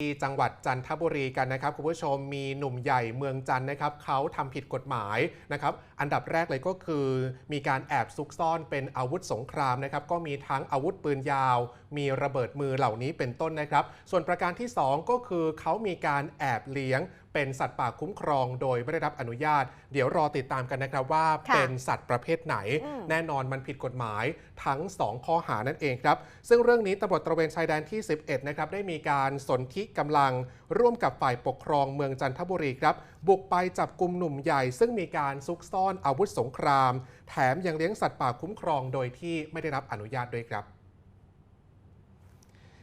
ที่จังหวัดจันทบุรีกันนะครับคุณผู้ชมมีหนุ่มใหญ่เมืองจันนะครับเขาทำผิดกฎหมายนะครับอันดับแรกเลยก็คือ มีการแอบซุกซ่อนเป็นอาวุธสงครามนะครับก็มีทั้งอาวุธปืนยาว มีระเบิดมือเหล่านี้เป็นต้นนะครับ ส่วนประการที่ 2 ก็คือเขามีการแอบเลี้ยงเป็นสัตว์ป่าคุ้มครองโดยไม่ได้รับอนุญาต เดี๋ยวรอติดตามกันนะครับว่าค่ะเป็นสัตว์ประเภทไหนอืมแน่นอนมันผิดกฎหมายทั้ง 2 ข้อหานั่นเองครับ ซึ่งเรื่องนี้ตำรวจตระเวนชายแดนที่ 11 นะครับได้มีการสนธิกำลังร่วมกับฝ่ายปกครองเมืองจันทบุรีครับ บุกไปจับกลุ่มหนุ่มใหญ่ ซึ่งมีการซุกซ่อนอาวุธสงคราม แถมยังเลี้ยงสัตว์ป่าคุ้มครองโดยที่ไม่ได้รับอนุญาตด้วยครับ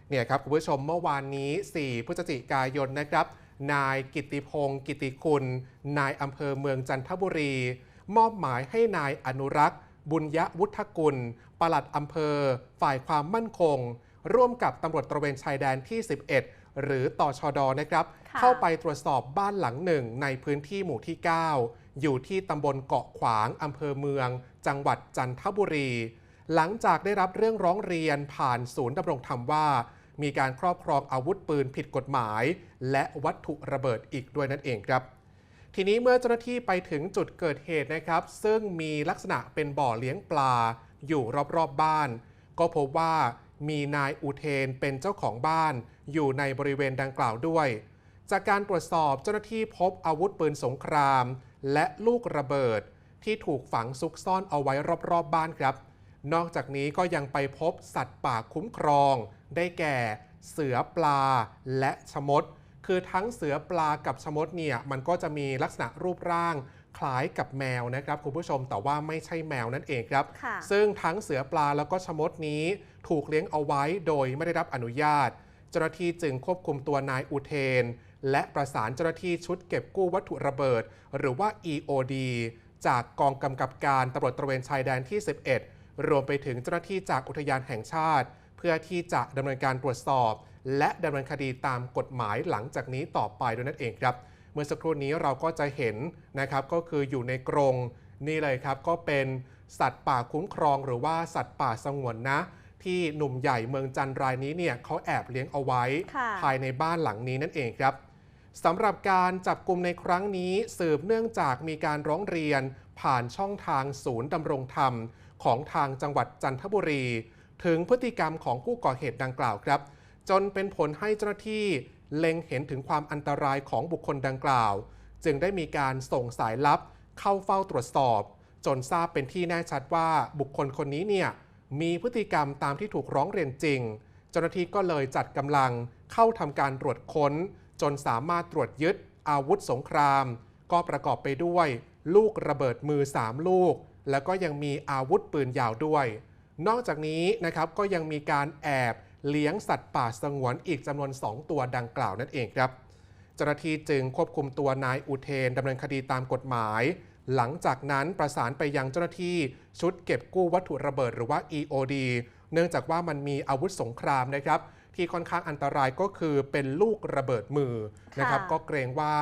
เนี่ยครับคุณผู้ชมเมื่อวานนี้ 4 พฤศจิกายนนะครับ นายกิตติพงศ์กิติคุณ นายอำเภอเมืองจันทบุรี มอบหมายให้นายอนุรักษ์ บุญยวุฒกุล ปลัดอำเภอ ฝ่ายความมั่นคง ร่วมกับตำรวจตระเวนชายแดนที่ 11 หรือตอชดนะครับค่ะเข้าไปตรวจสอบบ้านหลังหนึ่งในพื้นที่หมู่ที่ 9 อยู่ที่ตำบลเกาะขวางอำเภอเมือง จังหวัดจันทบุรี หลังจากได้รับเรื่องร้องเรียนผ่านศูนย์ดำรงธรรมว่า มีการครอบครองอาวุธปืนผิดกฎหมาย และวัตถุระเบิดอีกด้วยนั่นเองครับ ทีนี้เมื่อเจ้าหน้าที่ไปถึงจุดเกิดเหตุนะครับ ซึ่งมีลักษณะเป็นบ่อเลี้ยงปลา อยู่รอบๆบบ้าน ก็พบว่ามีนายอุเทนเป็นเจ้าของบ้าน อยู่ในบริเวณดังกล่าวด้วย จากการตรวจสอบเจ้าหน้าที่พบอาวุธปืนสงคราม และลูกระเบิดที่ถูกฝังซุกซ่อนเอาไว้รอบๆบบ้านครับ นอกจากนี้ก็ยังไปพบสัตว์ป่าคุ้มครอง ได้แก่เสือปลาและชะมด คือทั้งเสือปลากับชะมดเนี่ยมันก็จะมีลักษณะรูปร่างคล้ายกับแมวนะครับคุณผู้ชมแต่ว่าไม่ใช่แมวนั่นเองครับค่ะซึ่งทั้งเสือปลาแล้วก็ชะมดนี้ถูกเลี้ยงเอาไว้โดยไม่ได้รับอนุญาต เจ้าหน้าที่จึงควบคุมตัวนายอุเทน และประสานเจ้าหน้าที่ชุดเก็บกู้วัตถุระเบิด หรือว่า EOD จากกองกำกับการตำรวจตระเวนชายแดนที่ 11 รวมไปถึงเจ้าหน้าที่จากอุทยานแห่งชาติ เพื่อที่จะดำเนินการตรวจสอบ และดำเนินคดีตามกฎหมายหลังจากนี้ต่อไปด้วยนั่นเองครับ เมื่อสักครู่นี้เราก็จะเห็นนะครับก็คืออยู่ในกรงนี่เลยครับก็เป็นสัตว์ป่าคุ้มครองหรือว่าสัตว์ป่าสงวนนะ ที่หนุ่มใหญ่เมืองจันทร์รายนี้เนี่ยเขาแอบเลี้ยงเอาไว้ค่ะภายในบ้านหลังนี้นั่นเองครับสำหรับการจับกลุ่มในครั้งนี้สืบเนื่องจากมีการร้องเรียนผ่านช่องทางศูนย์ดำรงธรรม ของทางจังหวัดจันทบุรี ถึงพฤติกรรมของผู้ก่อเหตุดังกล่าวครับ จนเป็นผลให้เจ้าหน้าที่เล็งเห็นถึงความอันตรายของบุคคลดังกล่าว จึงได้มีการส่งสายลับเข้าเฝ้าตรวจสอบ จนทราบเป็นที่แน่ชัดว่าบุคคลคนนี้เนี่ยมีพฤติกรรมตามที่ถูกร้องเรียนจริง เจ้าหน้าที่ก็เลยจัดกำลังเข้าทำการตรวจค้น จนสามารถตรวจยึดอาวุธสงคราม ก็ประกอบไปด้วย ลูกระเบิดมือ 3 ลูก แล้วก็ยังมีอาวุธปืนยาวด้วย นอกจากนี้นะครับก็ยังมีการแอบเลี้ยงสัตว์ป่าสงวนอีกจำนวน 2 ตัวดังกล่าวนั่นเองครับเจ้าหน้าที่จึงควบคุมตัวนายอุเทนดำเนินคดีตามกฎหมาย หลังจากนั้นประสานไปยังเจ้าหน้าที่ชุดเก็บกู้วัตถุระเบิดหรือว่า EOD เนื่องจากว่ามันมีอาวุธสงครามนะครับ ที่ค่อนข้างอันตรายก็คือเป็นลูกระเบิดมือนะครับค่ะก็เกรงว่า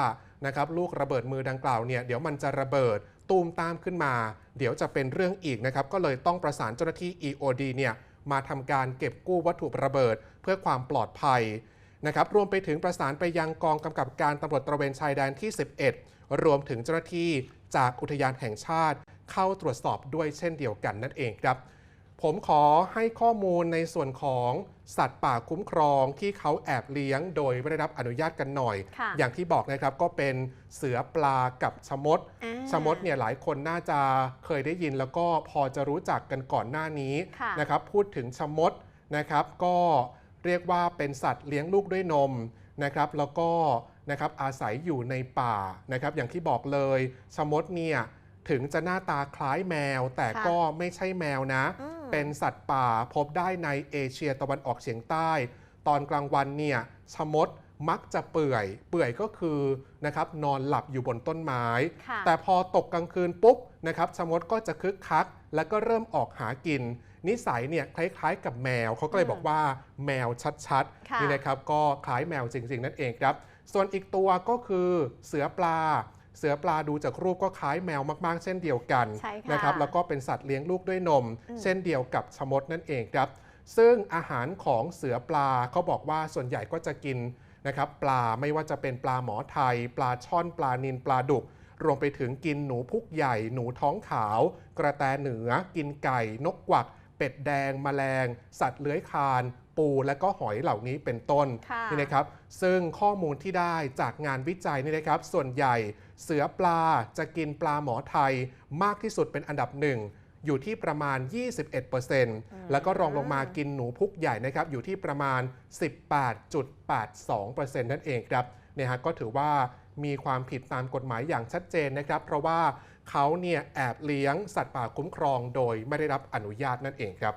นะครับลูกระเบิดมือดังกล่าวเนี่ยเดี๋ยวมันจะระเบิด ตูมตามขึ้นมา เดี๋ยวจะเป็นเรื่องอีกนะครับก็เลยต้องประสานเจ้าหน้าที่ EOD เนี่ยมาทำการเก็บกู้วัตถุระเบิดเพื่อความปลอดภัยนะครับรวมไปถึงประสานไปยังกองกำกับการตำรวจตระเวนชายแดนที่ 11 รวมถึงเจ้าหน้าที่จากอุทยานแห่งชาติ เข้าตรวจสอบด้วยเช่นเดียวกันนั่นเองครับ ผมขอให้ข้อมูลในส่วนของสัตว์ป่าคุ้มครองที่เขาแอบเลี้ยงโดยไม่ได้รับอนุญาตกันหน่อยค่ะอย่างที่บอกนะครับก็เป็นเสือปลากับชะมดอ่าชะมดเนี่ยหลายคนน่าจะเคยได้ยินแล้วก็พอจะรู้จักกันก่อนหน้านี้ค่ะนะครับ พูดถึงชะมดนะครับ ก็เรียกว่าเป็นสัตว์เลี้ยงลูกด้วยนมนะครับ แล้วก็นะครับอาศัยอยู่ในป่านะครับ อย่างที่บอกเลยชะมดเนี่ยถึงจะหน้าตาคล้ายแมว แต่ค่ะก็ไม่ใช่แมวนะอืม เป็นสัตว์ป่าพบได้ในเอเชียตะวันออกเฉียงใต้ ตอนกลางวันเนี่ยชะมดมักจะเปื่อย เปื่อยก็คือนะครับนอนหลับอยู่บนต้นไม้ค่ะแต่พอตกกลางคืนปุ๊บนะครับชะมดก็จะคึกคัก แล้วก็เริ่มออกหากิน นิสัยเนี่ยคล้ายๆกับแมวเขาก็เลยอืมบอกว่าแมวชัดค่ะๆนี่นะครับก็คล้ายแมวจริงๆนั่นเองครับ ส่วนอีกตัวก็คือเสือปลา เสือปลาดูจากรูปก็คล้ายแมวมาก ๆ เช่นเดียวกันใช่ค่ะนะครับแล้วก็เป็นสัตว์เลี้ยงลูกด้วยนมอืมเช่นเดียวกับชะมดนั่นเองครับ ซึ่งอาหารของเสือปลาเขาบอกว่าส่วนใหญ่ก็จะกินนะครับปลาไม่ว่าจะเป็นปลาหมอไทย ปลาช่อนปลานิลปลาดุก รวมไปถึงกินหนูพุกใหญ่ หนูท้องขาว กระแตเหนือ กินไก่ นกกวัก เป็ดแดงแมลง สัตว์เลื้อยคลาน ปูและก็หอยเหล่านี้เป็นต้นค่ะนี่นะครับ ซึ่งข้อมูลที่ได้จากงานวิจัยนี่นะครับ ส่วนใหญ่ เสือปลาจะกินปลาหมอไทยมากที่สุดเป็นอันดับหนึ่งอยู่ที่ประมาณ 21%แล้วก็รองลงมากินหนูพุกใหญ่นะครับ อยู่ที่ประมาณ 18.82%นั่นเองครับเนี่ยฮะก็ถือว่ามีความผิดตามกฎหมายอย่างชัดเจนนะครับ เพราะว่าเขาเนี่ยแอบเลี้ยงสัตว์ป่าคุ้มครองโดยไม่ได้รับอนุญาตนั่นเองครับ